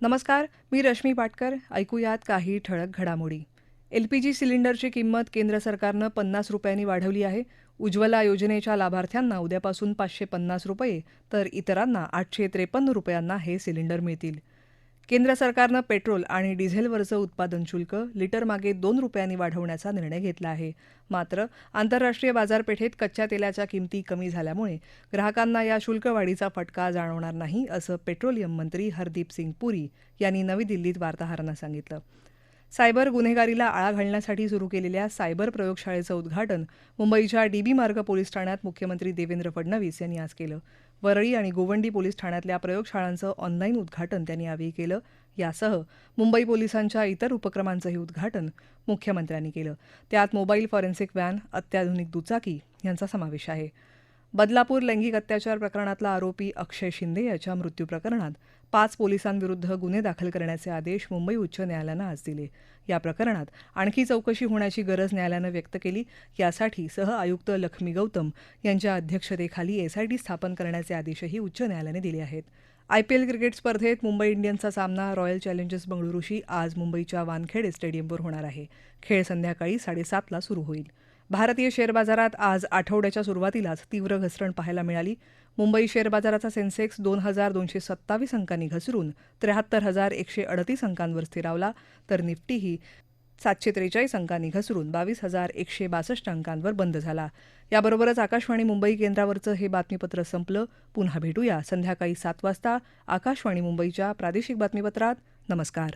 नमस्कार मी रश्मी पाटकर. ऐकूयात काही ठळक घडामोडी. एलपीजी सिलेंडरची किंमत केंद्र सरकारनं पन्नास रुपयांनी वाढवली आहे. उज्ज्वला योजनेच्या लाभार्थ्यांना उद्यापासून पाचशे पन्नास रुपये तर इतरांना आठशे त्रेपन्न रुपयांना हे सिलेंडर मिळतील. केंद्र सरकारनं पेट्रोल आणि डिझेलवरचं उत्पादन शुल्क लिटरमागे दोन रुपयांनी वाढवण्याचा निर्णय घेतला आहे. मात्र आंतरराष्ट्रीय बाजारपेठेत कच्च्या तेलाच्या किमती कमी झाल्यामुळे ग्राहकांना या शुल्कवाढीचा फटका जाणवणार नाही असं पेट्रोलियम मंत्री हरदीप सिंग पुरी यांनी नवी दिल्लीत वार्ताहरांना सांगितलं. सायबर गुन्हेगारीला आळा घालण्यासाठी सुरू केलेल्या सायबर प्रयोगशाळेचं उद्घाटन मुंबईच्या डीबी मार्ग पोलीस ठाण्यात मुख्यमंत्री देवेंद्र फडणवीस यांनी आज केलं. वरळी आणि गोवंडी पोलीस ठाण्यातल्या प्रयोगशाळांचं ऑनलाईन उद्घाटन त्यांनी यावेळी केलं. यासह मुंबई पोलिसांच्या इतर उपक्रमांचंही उद्घाटन मुख्यमंत्र्यांनी केलं. त्यात मोबाईल फॉरेन्सिक व्हॅन अत्याधुनिक दुचाकी यांचा समावेश आहे. बदलापूर लैंगिक अत्याचार प्रकरणातला आरोपी अक्षय शिंदे याच्या मृत्यू प्रकरणात पाच पोलिसांविरुद्ध गुन्हे दाखल करण्याचे आदेश मुंबई उच्च न्यायालयानं आज दिले. या प्रकरणात आणखी चौकशी होण्याची गरज न्यायालयानं व्यक्त केली. यासाठी सह आयुक्त लक्ष्मी गौतम यांच्या अध्यक्षतेखाली एसआयटी स्थापन करण्याचे आदेशही उच्च न्यायालयाने दिले आहेत. आयपीएल क्रिकेट स्पर्धेत मुंबई इंडियन्सचा सामना रॉयल चॅलेंजर्स बंगळुरूशी आज मुंबईच्या वानखेडे स्टेडियमवर होणार आहे. खेळ संध्याकाळी साडेसातला सुरू होईल. भारतीय शेअर बाजारात आज आठवड्याच्या सुरुवातीलाच तीव्र घसरण पाहायला मिळाली. मुंबई शेअर बाजाराचा सेन्सेक्स दोन हजार दोनशे सत्तावीस अंकांनी घसरून त्र्याहत्तर हजार एकशे अडतीस अंकांवर स्थिरावला तर निफ्टीही सातशे त्रेचाळीस अंकांनी घसरून बावीस हजार एकशे बासष्ट अंकांवर बंद झाला. याबरोबरच आकाशवाणी मुंबई केंद्रावरचं हे बातमीपत्र संपलं. पुन्हा भेटूया संध्याकाळी सात वाजता. आकाशवाणी मुंबईच्या प्रादेशिक बातमीपत्रात. नमस्कार.